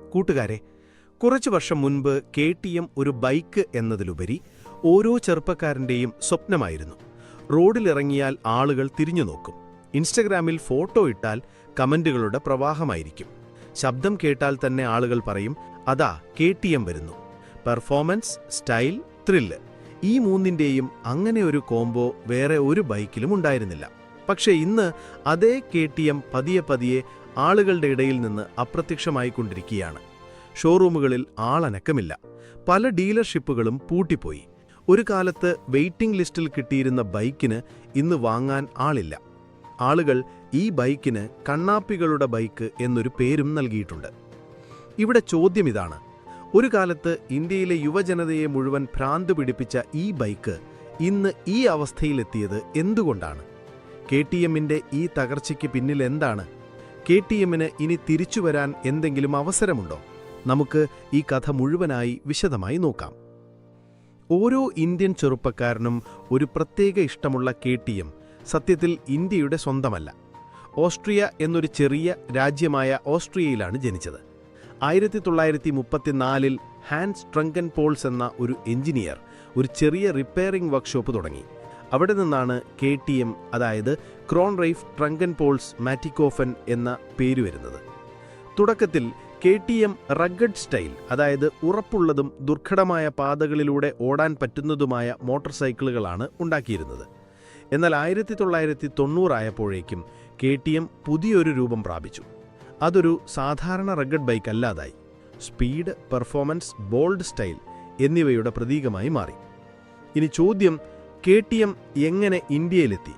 കൂട്ടുകാരെ കുറച്ചു വർഷം മുൻപ് കെ ടി എം ഒരു ബൈക്ക് എന്നതിലുപരി ഓരോ ചെറുപ്പക്കാരന്റെയും സ്വപ്നമായിരുന്നു. റോഡിലിറങ്ങിയാൽ ആളുകൾ തിരിഞ്ഞു നോക്കും. ഇൻസ്റ്റഗ്രാമിൽ ഫോട്ടോ ഇട്ടാൽ കമന്റുകളുടെ പ്രവാഹമായിരിക്കും. ശബ്ദം കേട്ടാൽ തന്നെ ആളുകൾ പറയും അതാ കെ ടി എം വരുന്നു. Performance style thrill. ഈ മൂന്നിന്റെയും അങ്ങനെ ഒരു കോംബോ വേറെ ഒരു ബൈക്കിലും ഉണ്ടായിരുന്നില്ല. പക്ഷേ ഇന്ന് അതേ കെ ടി എം പതിയെ പതിയെ ആളുകളുടെ ഇടയിൽ നിന്ന് അപ്രത്യക്ഷമായിക്കൊണ്ടിരിക്കുകയാണ്. ഷോറൂമുകളിൽ ആളനക്കമില്ല. പല ഡീലർഷിപ്പുകളും പൂട്ടിപ്പോയി. ഒരു കാലത്ത് വെയിറ്റിംഗ് ലിസ്റ്റിൽ കിട്ടിയിരുന്ന ബൈക്കിന് ഇന്ന് വാങ്ങാൻ ആളില്ല. ആളുകൾ ഈ ബൈക്കിന് കണ്ണാപ്പികളുടെ ബൈക്ക് എന്നൊരു പേരും നൽകിയിട്ടുണ്ട്. ഇവിടെ ചോദ്യം ഇതാണ്. ഒരു കാലത്ത് ഇന്ത്യയിലെ യുവജനതയെ മുഴുവൻ ഭ്രാന്ത് പിടിപ്പിച്ച ഈ ബൈക്ക് ഇന്ന് ഈ അവസ്ഥയിലെത്തിയത് എന്തുകൊണ്ടാണ്? കെ ടി എമ്മിന്റെ ഈ തകർച്ചയ്ക്ക് പിന്നിൽ എന്താണ്? കെ ടി എമ്മിന് ഇനി തിരിച്ചുവരാൻ എന്തെങ്കിലും അവസരമുണ്ടോ? നമുക്ക് ഈ കഥ മുഴുവനായി വിശദമായി നോക്കാം. ഓരോ ഇന്ത്യൻ ചെറുപ്പക്കാരനും ഒരു പ്രത്യേക ഇഷ്ടമുള്ള കെ ടി എം സത്യത്തിൽ ഇന്ത്യയുടെ സ്വന്തമല്ല. ഓസ്ട്രിയ എന്നൊരു ചെറിയ രാജ്യമായ ഓസ്ട്രിയയിലാണ് ജനിച്ചത്. ആയിരത്തി തൊള്ളായിരത്തി മുപ്പത്തിനാലിൽ ഹാൻസ് ട്രങ്കൻ പോൾസ് എന്ന ഒരു എഞ്ചിനീയർ ഒരു ചെറിയ റിപ്പയറിംഗ് വർക്ക്ഷോപ്പ് തുടങ്ങി. അവിടെ നിന്നാണ് കെ ടി എം അതായത് ക്രോൺ റൈഫ് ട്രങ്കൻ പോൾസ് മാറ്റിക്കോഫൻ എന്ന പേര് വരുന്നത്. തുടക്കത്തിൽ K T M rugged style അതായത് ഉറപ്പുള്ളതും ദുർഘടമായ പാതകളിലൂടെ ഓടാൻ പറ്റുന്നതുമായ മോട്ടോർ സൈക്കിളുകളാണ് ഉണ്ടാക്കിയിരുന്നത്. എന്നാൽ ആയിരത്തി തൊള്ളായിരത്തി തൊണ്ണൂറായപ്പോഴേക്കും കെ ടി എം പുതിയൊരു രൂപം പ്രാപിച്ചു. അതൊരു സാധാരണ റഗഡ് ബൈക്ക് അല്ലാതായി. സ്പീഡ് പെർഫോമൻസ് ബോൾഡ് സ്റ്റൈൽ എന്നിവയുടെ പ്രതീകമായി മാറി. ഇനി ചോദ്യം കെ ടി എം എങ്ങനെ ഇന്ത്യയിലെത്തി?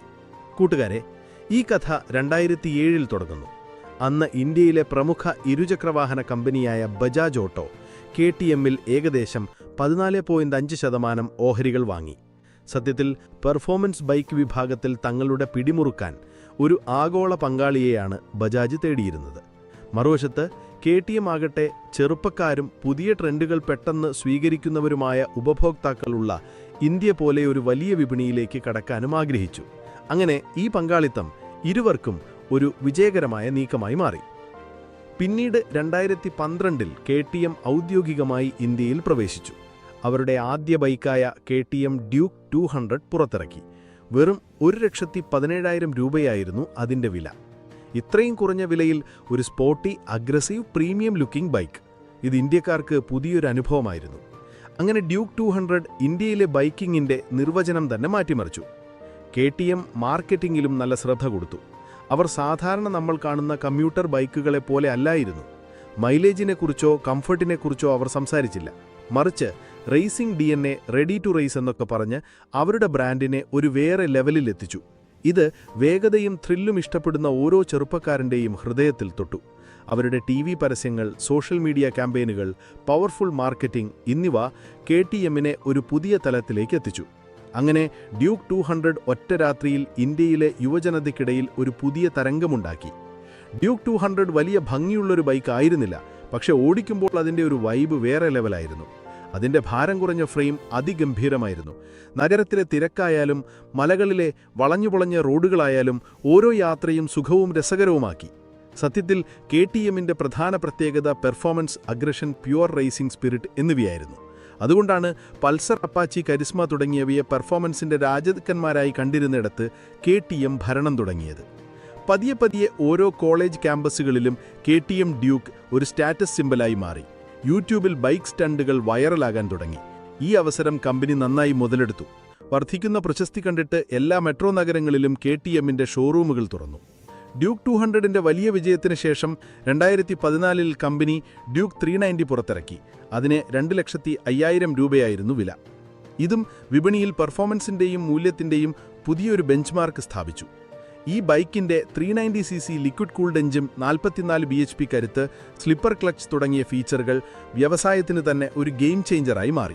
കൂട്ടുകാരെ ഈ കഥ രണ്ടായിരത്തി ഏഴിൽ തുടങ്ങുന്നു. അന്ന് ഇന്ത്യയിലെ പ്രമുഖ ഇരുചക്രവാഹന കമ്പനിയായ ബജാജ് ഓട്ടോ കെ ടി എമ്മിൽ ഏകദേശം പതിനാല് പോയിന്റ് അഞ്ച് ശതമാനം ഓഹരികൾ വാങ്ങി. സത്യത്തിൽ പെർഫോമൻസ് ബൈക്ക് വിഭാഗത്തിൽ തങ്ങളുടെ പിടിമുറുക്കാൻ ഒരു ആഗോള പങ്കാളിയെയാണ് ബജാജ് തേടിയിരുന്നത്. മറുവശത്ത് കെ ടി എം ആകട്ടെ ചെറുപ്പക്കാരും പുതിയ ട്രെൻഡുകൾ പെട്ടെന്ന് സ്വീകരിക്കുന്നവരുമായ ഉപഭോക്താക്കളുള്ള ഇന്ത്യ പോലെ ഒരു വലിയ വിപണിയിലേക്ക് കടക്കാനും ആഗ്രഹിച്ചു. അങ്ങനെ ഈ പങ്കാളിത്തം ഇരുവർക്കും ഒരു വിജയകരമായ നീക്കമായി മാറി. പിന്നീട് രണ്ടായിരത്തി പന്ത്രണ്ടിൽ കെ ടി എം ഔദ്യോഗികമായി ഇന്ത്യയിൽ പ്രവേശിച്ചു. അവരുടെ ആദ്യ ബൈക്കായ K T M Duke two hundred പുറത്തിറക്കി. വെറും ഒരു ലക്ഷത്തി പതിനേഴായിരം രൂപയായിരുന്നു അതിന്റെ വില. ഇത്രയും കുറഞ്ഞ വിലയിൽ ഒരു sporty aggressive premium looking bike. ഇത് ഇന്ത്യക്കാർക്ക് പുതിയൊരു അനുഭവമായിരുന്നു. അങ്ങനെ ഡ്യൂക്ക് ടു ഹൺഡ്രഡ് ഇന്ത്യയിലെ ബൈക്കിങ്ങിന്റെ നിർവചനം തന്നെ മാറ്റിമറിച്ചു. കെ ടി എം മാർക്കറ്റിംഗിലും നല്ല ശ്രദ്ധ കൊടുത്തു. അവർ സാധാരണ നമ്മൾ കാണുന്ന കമ്മ്യൂട്ടർ ബൈക്കുകളെ പോലെ അല്ലായിരുന്നു. മൈലേജിനെക്കുറിച്ചോ കംഫർട്ടിനെക്കുറിച്ചോ അവർ സംസാരിച്ചില്ല. മറിച്ച് റേസിംഗ് ഡി റെഡി ടു റേസ് എന്നൊക്കെ പറഞ്ഞ് അവരുടെ ബ്രാൻഡിനെ ഒരു വേറെ ലെവലിൽ എത്തിച്ചു ഇത് വേഗതയും ത്രില്ലും ഇഷ്ടപ്പെടുന്ന ഓരോ ചെറുപ്പക്കാരന്റെയും ഹൃദയത്തിൽ തൊട്ടു. അവരുടെ ടി വി പരസ്യങ്ങൾ സോഷ്യൽ മീഡിയ ക്യാമ്പയിനുകൾ പവർഫുൾ മാർക്കറ്റിംഗ് എന്നിവ കെ ടി എമ്മിനെ ഒരു പുതിയ തലത്തിലേക്ക് എത്തിച്ചു. അങ്ങനെ ഡ്യൂക്ക് ടു ഹൺഡ്രഡ് ഒറ്റ രാത്രിയിൽ ഇന്ത്യയിലെ യുവജനതയ്ക്കിടയിൽ ഒരു പുതിയ തരംഗമുണ്ടാക്കി. ഡ്യൂക്ക് ടു ഹൺഡ്രഡ് വലിയ ഭംഗിയുള്ളൊരു ബൈക്ക് ആയിരുന്നില്ല പക്ഷേ ഓടിക്കുമ്പോൾ അതിന്റെ ഒരു വൈബ് വേറെ ലെവലായിരുന്നു. അതിന്റെ ഭാരം കുറഞ്ഞ ഫ്രെയിം അതിഗംഭീരമായിരുന്നു. നഗരത്തിലെ തിരക്കായാലും മലകളിലെ വളഞ്ഞുപുളഞ്ഞ റോഡുകളായാലും ഓരോ യാത്രയും സുഖവും രസകരവുമാക്കി. സത്യത്തിൽ കെ ടി എമ്മിന്റെ പ്രധാന പ്രത്യേകത performance aggression pure racing spirit എന്നിവയായിരുന്നു. അതുകൊണ്ടാണ് പൾസർ അപ്പാച്ചി കരിസ്മ തുടങ്ങിയവയെ പെർഫോമൻസിന്റെ രാജക്കന്മാരായി കണ്ടിരുന്നിടത്ത് കെ ടി എം ഭരണം തുടങ്ങിയത്. പതിയെ പതിയെ ഓരോ കോളേജ് ക്യാമ്പസുകളിലും കെ ടി എം ഡ്യൂക്ക് ഒരു സ്റ്റാറ്റസ് സിമ്പലായി മാറി. യൂട്യൂബിൽ ബൈക്ക് സ്റ്റണ്ടുകൾ വൈറലാകാൻ തുടങ്ങി. ഈ അവസരം കമ്പനി നന്നായി മുതലെടുത്തു. വർദ്ധിക്കുന്ന പ്രശസ്തി കണ്ടിട്ട് എല്ലാ മെട്രോ നഗരങ്ങളിലും കെ ടി എമ്മിന്റെ ഷോറൂമുകൾ തുറന്നു. ഡ്യൂക്ക് ടു ഹൺഡ്രഡിന്റെ വലിയ വിജയത്തിന് ശേഷം രണ്ടായിരത്തി പതിനാലിൽ കമ്പനി ഡ്യൂക്ക് ത്രീ നയന്റി പുറത്തിറക്കി. അതിന് രണ്ട് ലക്ഷത്തി അയ്യായിരം രൂപയായിരുന്നു വില. ഇതും വിപണിയിൽ പെർഫോമൻസിന്റെയും മൂല്യത്തിന്റെയും പുതിയൊരു ബെഞ്ച്മാർക്ക് സ്ഥാപിച്ചു. ഈ ബൈക്കിന്റെ three ninety C C liquid cooled എഞ്ചും നാൽപ്പത്തിനാല് ബി എച്ച് പി കരുത്ത് സ്ലിപ്പർ ക്ലച്ച് തുടങ്ങിയ ഫീച്ചറുകൾ വ്യവസായത്തിന് തന്നെ ഒരു ഗെയിം ചേഞ്ചറായി മാറി.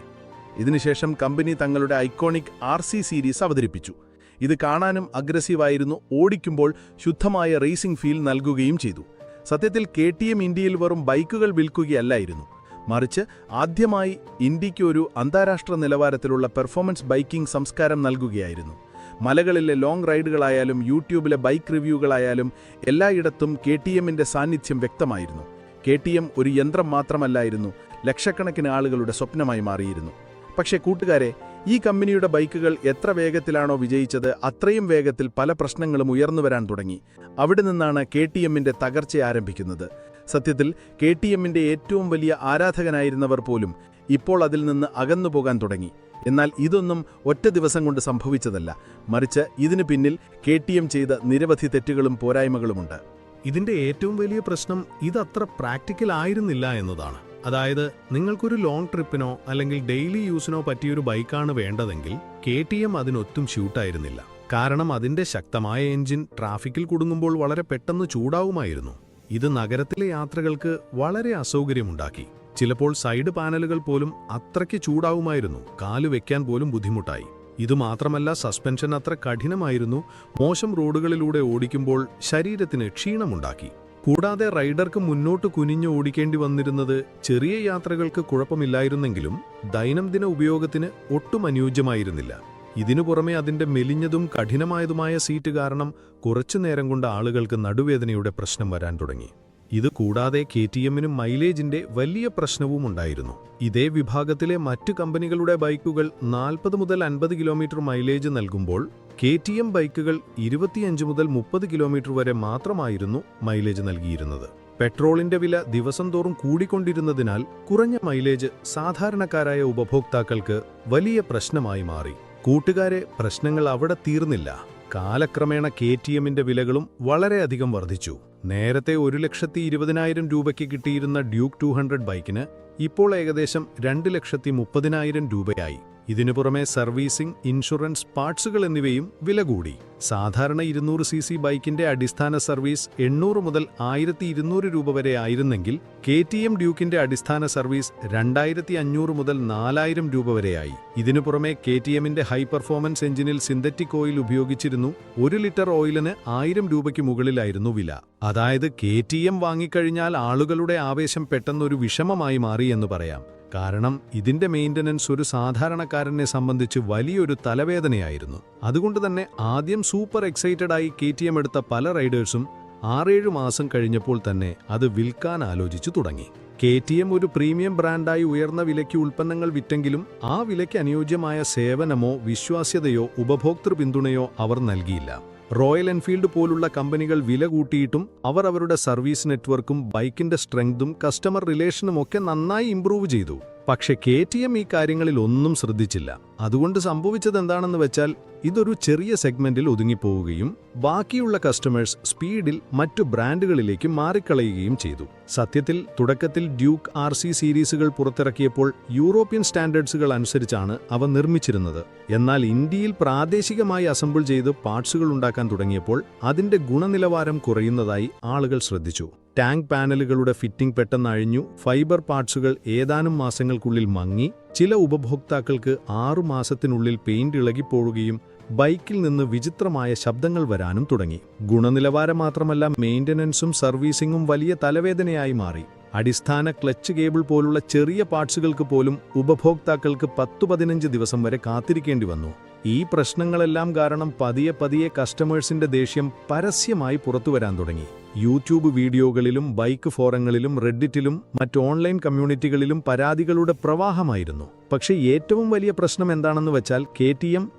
ഇതിനുശേഷം കമ്പനി തങ്ങളുടെ ഐക്കോണിക് ആർ സി സീരീസ് അവതരിപ്പിച്ചു. ഇത് കാണാനും അഗ്രസീവായിരുന്നു ഓടിക്കുമ്പോൾ ശുദ്ധമായ റേസിംഗ് ഫീൽ നൽകുകയും ചെയ്തു. സത്യത്തിൽ കെ ടി എം ഇന്ത്യയിൽ വെറും ബൈക്കുകൾ വിൽക്കുകയല്ലായിരുന്നു. മറിച്ച് ആദ്യമായി ഇന്ത്യയ്ക്ക് ഒരു അന്താരാഷ്ട്ര നിലവാരത്തിലുള്ള പെർഫോമൻസ് ബൈക്കിംഗ് സംസ്കാരം നൽകുകയായിരുന്നു. മലകളിലെ ലോങ് റൈഡുകളായാലും യൂട്യൂബിലെ ബൈക്ക് റിവ്യൂകളായാലും എല്ലായിടത്തും കെ ടി എമ്മിന്റെ സാന്നിധ്യം വ്യക്തമായിരുന്നു. കെ ടി എം ഒരു യന്ത്രം മാത്രമല്ലായിരുന്നു ലക്ഷക്കണക്കിന് ആളുകളുടെ സ്വപ്നമായി മാറിയിരുന്നു. പക്ഷേ കൂട്ടുകാരെ ഈ കമ്പനിയുടെ ബൈക്കുകൾ എത്ര വേഗത്തിലാണോ വിജയിച്ചത് അത്രയും വേഗത്തിൽ പല പ്രശ്നങ്ങളും ഉയർന്നു വരാൻ തുടങ്ങി. അവിടെ നിന്നാണ് കെ ടി എമ്മിന്റെ തകർച്ച ആരംഭിക്കുന്നത്. സത്യത്തിൽ കെ ടി എമ്മിന്റെ ഏറ്റവും വലിയ ആരാധകനായിരുന്നവർ പോലും ഇപ്പോൾ അതിൽ നിന്ന് അകന്നു പോകാൻ തുടങ്ങി. എന്നാൽ ഇതൊന്നും ഒറ്റ ദിവസം കൊണ്ട് സംഭവിച്ചതല്ല. മറിച്ച് ഇതിനു പിന്നിൽ കെ ചെയ്ത നിരവധി തെറ്റുകളും പോരായ്മകളുമുണ്ട്. ഇതിന്റെ ഏറ്റവും വലിയ പ്രശ്നം ഇതത്ര പ്രാക്ടിക്കൽ ആയിരുന്നില്ല എന്നതാണ്. അതായത് നിങ്ങൾക്കൊരു ലോങ് ട്രിപ്പിനോ അല്ലെങ്കിൽ ഡെയിലി യൂസിനോ പറ്റിയൊരു ബൈക്കാണ് വേണ്ടതെങ്കിൽ കെ ടി എം അതിനൊത്തും ഷൂട്ടായിരുന്നില്ല കാരണം അതിന്റെ ശക്തമായ എഞ്ചിൻ ട്രാഫിക്കിൽ കുടുങ്ങുമ്പോൾ വളരെ പെട്ടെന്ന് ചൂടാവുമായിരുന്നു. ഇത് നഗരത്തിലെ യാത്രകൾക്ക് വളരെ അസൗകര്യമുണ്ടാക്കി. ചിലപ്പോൾ സൈഡ് പാനലുകൾ പോലും അത്രയ്ക്ക് ചൂടാവുമായിരുന്നു. കാൽ വെക്കാൻ പോലും ബുദ്ധിമുട്ടായി. ഇതുമാത്രമല്ല സസ്പെൻഷൻ അത്ര കഠിനമായിരുന്നു. മോശം റോഡുകളിലൂടെ ഓടിക്കുമ്പോൾ ശരീരത്തിന് ക്ഷീണമുണ്ടാക്കി. കൂടാതെ റൈഡർക്ക് മുന്നോട്ട് കുനിഞ്ഞു ഓടിക്കേണ്ടി വന്നിരുന്നത് ചെറിയ യാത്രകൾക്ക് കുഴപ്പമില്ലായിരുന്നെങ്കിലും ദൈനംദിന ഉപയോഗത്തിന് ഒട്ടും അനുയോജ്യമായിരുന്നില്ല. ഇതിനു പുറമെ അതിന്റെ മെലിഞ്ഞതും കഠിനമായതുമായ സീറ്റ് കാരണം കുറച്ചുനേരം കൊണ്ട് ആളുകൾക്ക് നടുവേദനയുടെ പ്രശ്നം വരാൻ തുടങ്ങി. ഇത് കൂടാതെ കെ ടി എമ്മിനും മൈലേജിന്റെ വലിയ പ്രശ്നവും ഉണ്ടായിരുന്നു. ഇതേ വിഭാഗത്തിലെ മറ്റു കമ്പനികളുടെ ബൈക്കുകൾ നാൽപ്പത് മുതൽ അൻപത് കിലോമീറ്റർ മൈലേജ് നൽകുമ്പോൾ കെ ടി എം ബൈക്കുകൾ ഇരുപത്തിയഞ്ച് മുതൽ മുപ്പത് കിലോമീറ്റർ വരെ മാത്രമായിരുന്നു മൈലേജ് നൽകിയിരുന്നത്. പെട്രോളിന്റെ വില ദിവസം തോറും കൂടിക്കൊണ്ടിരുന്നതിനാൽ കുറഞ്ഞ മൈലേജ് സാധാരണക്കാരായ ഉപഭോക്താക്കൾക്ക് വലിയ പ്രശ്നമായി മാറി. കൂട്ടുകാരെ പ്രശ്നങ്ങൾ അവിടെ തീർന്നില്ല. കാലക്രമേണ കെ ടി എമ്മിന്റെ വിലകളും വളരെയധികം വർദ്ധിച്ചു. നേരത്തെ ഒരു ലക്ഷത്തി ഇരുപതിനായിരം രൂപയ്ക്ക് കിട്ടിയിരുന്ന ഡ്യൂക്ക് ടു ഹൺഡ്രഡ് ബൈക്കിന് ഇപ്പോൾ ഏകദേശം രണ്ട് ലക്ഷത്തി മുപ്പതിനായിരം രൂപയായി. ഇതിനു പുറമെ സർവീസിംഗ് ഇൻഷുറൻസ് പാർട്സുകൾ എന്നിവയും വില കൂടി സാധാരണ ഇരുന്നൂറ് സി സി ബൈക്കിന്റെ അടിസ്ഥാന സർവീസ് എണ്ണൂറ് മുതൽ ആയിരത്തി ഇരുന്നൂറ് രൂപ വരെ ആയിരുന്നെങ്കിൽ കെ ടി എം ഡ്യൂക്കിന്റെ അടിസ്ഥാന സർവീസ് രണ്ടായിരത്തി അഞ്ഞൂറ് മുതൽ നാലായിരം രൂപ വരെയായി. ഇതിനു പുറമെ കെ ടി എമ്മിന്റെ ഹൈ പെർഫോമൻസ് എഞ്ചിനിൽ സിന്തറ്റിക് ഓയിൽ ഉപയോഗിച്ചിരുന്നു ഒരു ലിറ്റർ ഓയിലിന് ആയിരം രൂപയ്ക്ക് മുകളിലായിരുന്നു വില. അതായത് കെ ടി എം വാങ്ങിക്കഴിഞ്ഞാൽ ആളുകളുടെ ആവേശം പെട്ടെന്നൊരു വിഷമമായി മാറി എന്ന് പറയാം. കാരണം ഇതിന്റെ മെയിന്റനൻസ് ഒരു സാധാരണക്കാരനെ സംബന്ധിച്ച് വലിയൊരു തലവേദനയായിരുന്നു. അതുകൊണ്ട് തന്നെ ആദ്യം സൂപ്പർ എക്സൈറ്റഡ് ആയി കെ ടി എം എടുത്ത പല റൈഡേഴ്സും ആറേഴു മാസം കഴിഞ്ഞപ്പോൾ തന്നെ അത് വിൽക്കാൻ ആലോചിച്ചു തുടങ്ങി. കെ ടി എം ഒരു പ്രീമിയം ബ്രാൻഡായി ഉയർന്ന വിലയ്ക്ക് ഉൽപ്പന്നങ്ങൾ വിറ്റെങ്കിലും ആ വിലയ്ക്ക് അനുയോജ്യമായ സേവനമോ വിശ്വാസ്യതയോ ഉപഭോക്തൃ പിന്തുണയോ അവർ നൽകിയില്ല. റോയൽ എൻഫീൽഡ് പോലുള്ള കമ്പനികൾ വില കൂട്ടിയിട്ടും അവർ അവരുടെ സർവീസ് നെറ്റ്വർക്കും ബൈക്കിന്റെ സ്ട്രെങ്തും കസ്റ്റമർ റിലേഷനും ഒക്കെ നന്നായി ഇംപ്രൂവ് ചെയ്തു. പക്ഷേ കെ ടി എം ഈ കാര്യങ്ങളിൽ ഒന്നും ശ്രദ്ധിച്ചില്ല. അതുകൊണ്ട് സംഭവിച്ചത് എന്താണെന്ന് വെച്ചാൽ ഇതൊരു ചെറിയ സെഗ്മെന്റിൽ ഒതുങ്ങിപ്പോവുകയും ബാക്കിയുള്ള കസ്റ്റമേഴ്സ് സ്പീഡിൽ മറ്റു ബ്രാൻഡുകളിലേക്ക് മാറിക്കളയുകയും ചെയ്തു. സത്യത്തിൽ തുടക്കത്തിൽ ഡ്യൂക്ക് ആർ സി സീരീസുകൾ പുറത്തിറക്കിയപ്പോൾ യൂറോപ്യൻ സ്റ്റാൻഡേർഡ്സുകൾ അനുസരിച്ചാണ് അവ നിർമ്മിച്ചിരുന്നത്. എന്നാൽ ഇന്ത്യയിൽ പ്രാദേശികമായി അസംബിൾ ചെയ്ത് പാർട്സുകൾ ഉണ്ടാക്കാൻ തുടങ്ങിയപ്പോൾ അതിന്റെ ഗുണനിലവാരം കുറയുന്നതായി ആളുകൾ ശ്രദ്ധിച്ചു. ടാങ്ക് പാനലുകളുടെ ഫിറ്റിംഗ് പെട്ടെന്ന് അഴിഞ്ഞു ഫൈബർ പാർട്സുകൾ ഏതാനും മാസങ്ങൾക്കുള്ളിൽ മങ്ങി ചില ഉപഭോക്താക്കൾക്ക് ആറു മാസത്തിനുള്ളിൽ പെയിന്റ് ഇളകിപ്പോഴുകയും ബൈക്കിൽ നിന്ന് വിചിത്രമായ ശബ്ദങ്ങൾ വരാനും തുടങ്ങി. ഗുണനിലവാരം മാത്രമല്ല മെയിന്റനൻസും സർവീസിംഗും വലിയ തലവേദനയായി മാറി. അടിസ്ഥാന ക്ലച്ച് കേബിൾ പോലുള്ള ചെറിയ പാർട്സുകൾക്ക് പോലും ഉപഭോക്താക്കൾക്ക് പത്തു പതിനഞ്ച് ദിവസം വരെ കാത്തിരിക്കേണ്ടി വന്നു. ഈ പ്രശ്നങ്ങളെല്ലാം കാരണം പതിയെ പതിയെ കസ്റ്റമേഴ്സിന്റെ ദേഷ്യം പരസ്യമായി പുറത്തുവരാൻ തുടങ്ങി. യൂട്യൂബ് വീഡിയോകളിലും ബൈക്ക് ഫോറങ്ങളിലും റെഡിറ്റിലും മറ്റ് ഓൺലൈൻ കമ്മ്യൂണിറ്റികളിലും പരാതികളുടെ പ്രവാഹമായിരുന്നു. പക്ഷേ ഏറ്റവും വലിയ പ്രശ്നം എന്താണെന്ന് വെച്ചാൽ കെ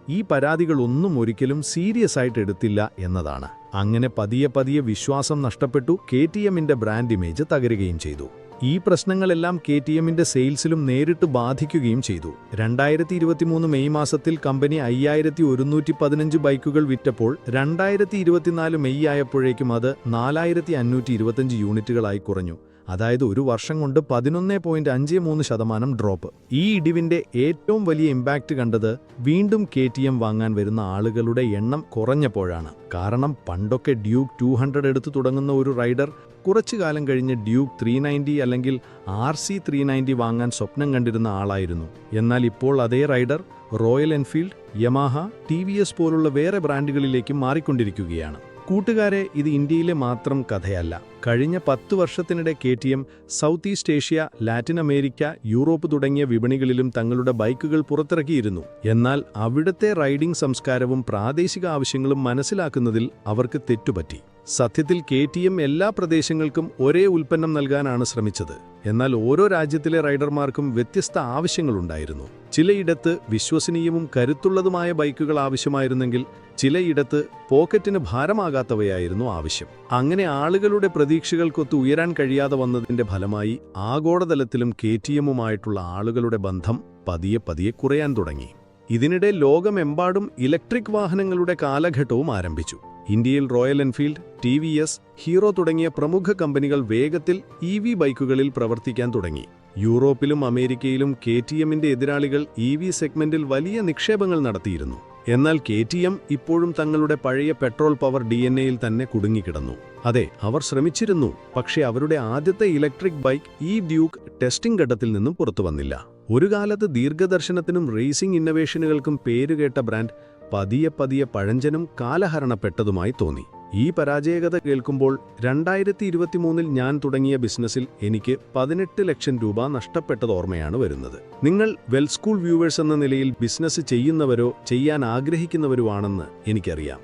ഈ പരാതികളൊന്നും ഒരിക്കലും സീരിയസ് ആയിട്ട് എടുത്തില്ല എന്നതാണ്. അങ്ങനെ പതിയെ പതിയെ വിശ്വാസം നഷ്ടപ്പെട്ടു കെ ടി ബ്രാൻഡ് ഇമേജ് തകരുകയും ചെയ്തു. ഈ പ്രശ്നങ്ങളെല്ലാം കെ ടി എമ്മിന്റെ സെയിൽസിലും നേരിട്ട് ബാധിക്കുകയും ചെയ്തു. രണ്ടായിരത്തി ഇരുപത്തിമൂന്ന് മെയ് മാസത്തിൽ കമ്പനി അയ്യായിരത്തി ഒരുന്നൂറ്റി പതിനഞ്ച് ബൈക്കുകൾ വിറ്റപ്പോൾ രണ്ടായിരത്തി ഇരുപത്തിനാല് മെയ് ആയപ്പോഴേക്കും അത് നാലായിരത്തി അഞ്ഞൂറ്റി ഇരുപത്തഞ്ച് യൂണിറ്റുകളായി കുറഞ്ഞു. അതായത് ഒരു വർഷം കൊണ്ട് പതിനൊന്ന് പോയിന്റ് അഞ്ച് മൂന്ന് ശതമാനം ഡ്രോപ്പ് ഈ ഇടിവിന്റെ ഏറ്റവും വലിയ ഇമ്പാക്റ്റ് കണ്ടത് വീണ്ടും കെ ടി എം വാങ്ങാൻ വരുന്ന ആളുകളുടെ എണ്ണം കുറഞ്ഞപ്പോഴാണ്. കാരണം പണ്ടൊക്കെ ഡ്യൂക്ക് ടു ഹൺഡ്രഡ് എടുത്തു തുടങ്ങുന്ന ഒരു റൈഡർ കുറച്ചു കാലം കഴിഞ്ഞ് ഡ്യൂക്ക് ത്രീ നയന്റി അല്ലെങ്കിൽ ആർ സി ത്രീ നയന്റി വാങ്ങാൻ സ്വപ്നം കണ്ടിരുന്ന ആളായിരുന്നു. എന്നാൽ ഇപ്പോൾ അതേ rider Royal Enfield Yamaha T പോലുള്ള വേറെ ബ്രാൻഡുകളിലേക്കും മാറിക്കൊണ്ടിരിക്കുകയാണ്. കൂട്ടുകാരെ ഇത് ഇന്ത്യയിലെ മാത്രം കഥയല്ല. കഴിഞ്ഞ പത്തു വർഷത്തിനിടെ K T M South East Asia Latin America Europe തുടങ്ങിയ വിപണികളിലും തങ്ങളുടെ ബൈക്കുകൾ പുറത്തിറക്കിയിരുന്നു. എന്നാൽ അവിടുത്തെ റൈഡിംഗ് സംസ്കാരവും പ്രാദേശിക ആവശ്യങ്ങളും മനസ്സിലാക്കുന്നതിൽ അവർക്ക് തെറ്റുപറ്റി. സത്യത്തിൽ കെ ടി എം എല്ലാ പ്രദേശങ്ങൾക്കും ഒരേ ഉൽപ്പന്നം നൽകാനാണ് ശ്രമിച്ചത്. എന്നാൽ ഓരോ രാജ്യത്തിലെ റൈഡർമാർക്കും വ്യത്യസ്ത ആവശ്യങ്ങളുണ്ടായിരുന്നു. ചിലയിടത്ത് വിശ്വസനീയവും കരുത്തുള്ളതുമായ ബൈക്കുകൾ ആവശ്യമായിരുന്നെങ്കിൽ ചിലയിടത്ത് പോക്കറ്റിന് ഭാരമാകാത്തവയായിരുന്നു ആവശ്യം. അങ്ങനെ ആളുകളുടെ പ്രതീക്ഷകൾക്കൊത്ത് ഉയരാൻ കഴിയാതെ വന്നതിന്റെ ഫലമായി ആഗോളതലത്തിലും കെ ടി എമ്മുമായിട്ടുള്ള ആളുകളുടെ ബന്ധം പതിയെ പതിയെ കുറയാൻ തുടങ്ങി. ഇതിനിടെ ലോകമെമ്പാടും ഇലക്ട്രിക് വാഹനങ്ങളുടെ കാലഘട്ടവും ആരംഭിച്ചു. ഇന്ത്യയിൽ Royal Enfield T V S Hero തുടങ്ങിയ പ്രമുഖ കമ്പനികൾ വേഗത്തിൽ ഇ വി ബൈക്കുകളിൽ പ്രവർത്തിക്കാൻ തുടങ്ങി. യൂറോപ്പിലും അമേരിക്കയിലും കെ ടി എമ്മിന്റെ എതിരാളികൾ ഇ വി സെഗ്മെന്റിൽ വലിയ നിക്ഷേപങ്ങൾ നടത്തിയിരുന്നു. എന്നാൽ കെ ടി എം ഇപ്പോഴും തങ്ങളുടെ പഴയ പെട്രോൾ പവർ ഡി എൻ എയിൽ തന്നെ കുടുങ്ങിക്കിടന്നു. അതെ അവർ ശ്രമിച്ചിരുന്നു പക്ഷേ അവരുടെ ആദ്യത്തെ ഇലക്ട്രിക് ബൈക്ക് ഈ ഡ്യൂക്ക് ടെസ്റ്റിംഗ് ഘട്ടത്തിൽ നിന്നും പുറത്തു വന്നില്ല ഒരു കാലത്ത് ദീർഘദർശനത്തിനും റേസിംഗ് ഇന്നവേഷനുകൾക്കും പേരുകേട്ട ബ്രാൻഡ് പതിയെ പതിയെ പഴഞ്ചനും കാലഹരണപ്പെട്ടതുമായി തോന്നി. ഈ പരാജയകഥ കേൾക്കുമ്പോൾ രണ്ടായിരത്തി ഇരുപത്തിമൂന്നിൽ ഞാൻ തുടങ്ങിയ ബിസിനസ്സിൽ എനിക്ക് പതിനെട്ട് ലക്ഷം രൂപ നഷ്ടപ്പെട്ടത് ഓർമ്മയാണ് വരുന്നത്. നിങ്ങൾ വെൽ സ്കൂൾ വ്യൂവേഴ്സ് എന്ന നിലയിൽ ബിസിനസ് ചെയ്യുന്നവരോ ചെയ്യാൻ ആഗ്രഹിക്കുന്നവരോ ആണെന്ന് എനിക്കറിയാം.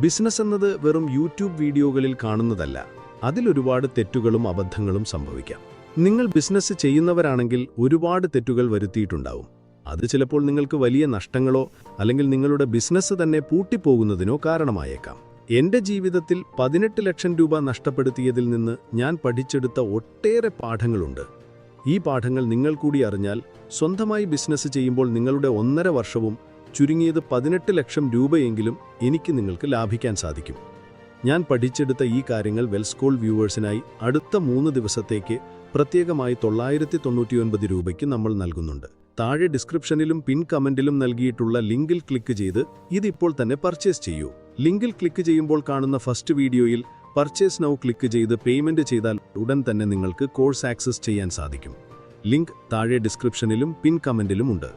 ബിസിനസ് എന്നത് വെറും യൂട്യൂബ് വീഡിയോകളിൽ കാണുന്നതല്ല. അതിലൊരുപാട് തെറ്റുകളും അബദ്ധങ്ങളും സംഭവിക്കാം. നിങ്ങൾ ബിസിനസ് ചെയ്യുന്നവരാണെങ്കിൽ ഒരുപാട് തെറ്റുകൾ വരുത്തിയിട്ടുണ്ടാവും. അത് ചിലപ്പോൾ നിങ്ങൾക്ക് വലിയ നഷ്ടങ്ങളോ അല്ലെങ്കിൽ നിങ്ങളുടെ ബിസിനസ് തന്നെ പൂട്ടിപ്പോകുന്നതിനോ കാരണമായേക്കാം. എന്റെ ജീവിതത്തിൽ പതിനെട്ട് ലക്ഷം രൂപ നഷ്ടപ്പെടുത്തിയതിൽ നിന്ന് ഞാൻ പഠിച്ചെടുത്ത ഒട്ടേറെ പാഠങ്ങളുണ്ട്. ഈ പാഠങ്ങൾ നിങ്ങൾ കൂടി അറിഞ്ഞാൽ സ്വന്തമായി ബിസിനസ് ചെയ്യുമ്പോൾ നിങ്ങളുടെ ഒന്നര വർഷവും ചുരുങ്ങിയത് പതിനെട്ട് ലക്ഷം രൂപയെങ്കിലും എനിക്ക് നിങ്ങൾക്ക് ലാഭിക്കാൻ സാധിക്കും. ഞാൻ പഠിച്ചെടുത്ത ഈ കാര്യങ്ങൾ വെൽസ്കോൾ വ്യൂവേഴ്സിനായി അടുത്ത മൂന്ന് ദിവസത്തേക്ക് പ്രത്യേകമായി തൊള്ളായിരത്തി രൂപയ്ക്ക് നമ്മൾ നൽകുന്നുണ്ട്. താഴെ ഡിസ്ക്രിപ്ഷനിലും പിൻ കമന്റിലും നൽകിയിട്ടുള്ള ലിങ്കിൽ ക്ലിക്ക് ചെയ്ത് ഇതിപ്പോൾ തന്നെ പർച്ചേസ് ചെയ്യൂ. ലിങ്കിൽ ക്ലിക്ക് ചെയ്യുമ്പോൾ കാണുന്ന ഫസ്റ്റ് വീഡിയോയിൽ പർച്ചേസ് നൗ ക്ലിക്ക് ചെയ്ത് പേയ്മെന്റ് ചെയ്താൽ ഉടൻ തന്നെ നിങ്ങൾക്ക് കോഴ്സ് ആക്സസ് ചെയ്യാൻ സാധിക്കും. ലിങ്ക് താഴെ ഡിസ്ക്രിപ്ഷനിലും പിൻ കമന്റിലും ഉണ്ട്.